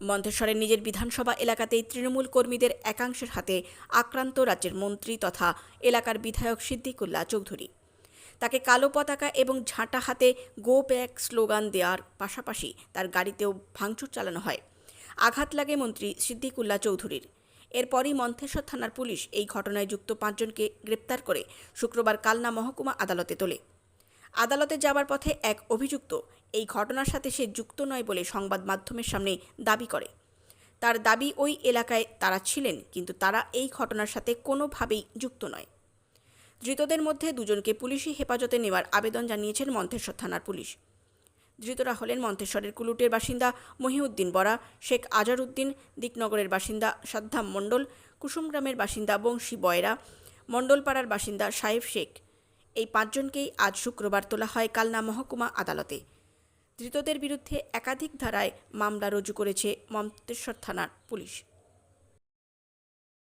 মন্তেশ্বরের নিজের বিধানসভা এলাকাতেই তৃণমূল কর্মীদের একাংশের হাতে আক্রান্ত রাজ্যের মন্ত্রী তথা এলাকার বিধায়ক সিদ্দিকুল্লাহ চৌধুরী। তাকে কালো পতাকা এবং ঝাঁটা হাতে গো ব্যাক স্লোগান দেওয়ার পাশাপাশি তার গাড়িতেও ভাঙচুর চালানো হয়। আঘাত লাগে মন্ত্রী সিদ্দিকুল্লাহ চৌধুরীর। এরপরই মন্থেশ্বর থানার পুলিশ এই ঘটনায় যুক্ত পাঁচজনকে গ্রেপ্তার করে শুক্রবার কালনা মহকুমা আদালতে তোলে। আদালতে যাবার পথে এক অভিযুক্ত এই ঘটনার সাথে সে যুক্ত নয় বলে সংবাদ মাধ্যমের সামনে দাবি করে। তার দাবি ওই এলাকায় তারা ছিলেন, কিন্তু তারা এই ঘটনার সাথে কোনোভাবেই যুক্ত নয়। ধৃতদের মধ্যে দুজনকে পুলিশি হেফাজতে নেওয়ার আবেদন জানিয়েছেন মন্থেশ্বর থানার পুলিশ। ধৃতরা হলেন মন্থেশ্বরের কুলুটের বাসিন্দা মহিউদ্দিন বরা, শেখ আজারউদ্দিন, দিকনগরের বাসিন্দা সাদ্দাম মণ্ডল, কুসুমগ্রামের বাসিন্দা বংশী বয়রা, মণ্ডলপাড়ার বাসিন্দা সাহেব শেখ। এই পাঁচজনকেই আজ শুক্রবার তোলা হয় কালনা মহকুমা আদালতে। ধৃতদের বিরুদ্ধে একাধিক ধারায় মামলা রুজু করেছে মন্তেশ্বর থানার পুলিশ।